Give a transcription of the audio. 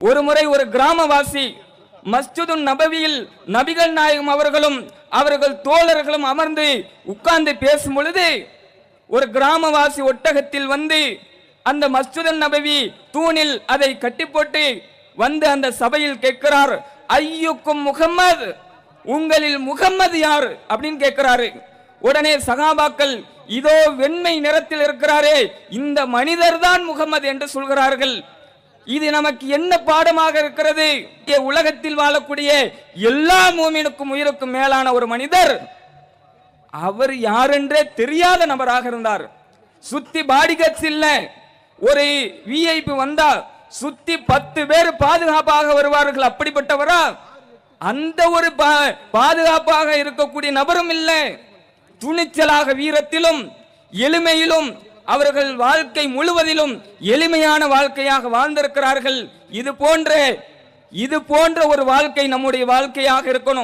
ஒரு முறை ஒரு கிராமவாசி மஸ்ஜிது நபவியில் நபிகள் நாயகம் அவர்களும் அவர்கள் தோழர்களும் அமர்ந்து உட்கார்ந்து பேசும் பொழுது ஒரு கிராமவாசி ஒட்டகத்தில் வந்து அந்த மஸ்ஜிது நபவி தூணில் அதை கட்டி போட்டு வந்து அந்த சபையில் கேட்கிறார் ஐயுக்கும் முகம்மது உங்களில் முகம்மது யார்? அப்படின்னு கேட்கிறாரு. உடனே சகாபாக்கள் இதோ வெண்மை நிறத்தில் இருக்கிறாரே இந்த மனிதர் தான் முகம்மது என்று சொல்கிறார்கள். இது நமக்கு என்ன பாடமாக இருக்கிறது? இங்கே உலகத்தில் வாழக்கூடிய எல்லா மூமினுக்கும் உயிருக்கும் மேலான ஒரு மனிதர். அவர் யாரென்றே தெரியாத நபராக இருந்தார். சுத்தி பாடிகட்ஸ் இல்ல. ஒரு விஐபி வந்தா சுத்தி பத்து பேர் பாதுகாப்பாக வருவார்கள். அப்படிப்பட்டவரா? அந்த ஒரு பாதுகாப்பாக இருக்கக்கூடிய நபரும் இல்லை. துணிச்சலாக வீரத்திலும் எளிமையிலும் அவர்கள் வாழ்க்கை முழுவதிலும் எளிமையான வாழ்க்கையாக வாழ்ந்திருக்கிறார்கள். இது போன்ற இது போன்ற ஒரு வாழ்க்கை நம்முடைய வாழ்க்கையாக இருக்கணும்.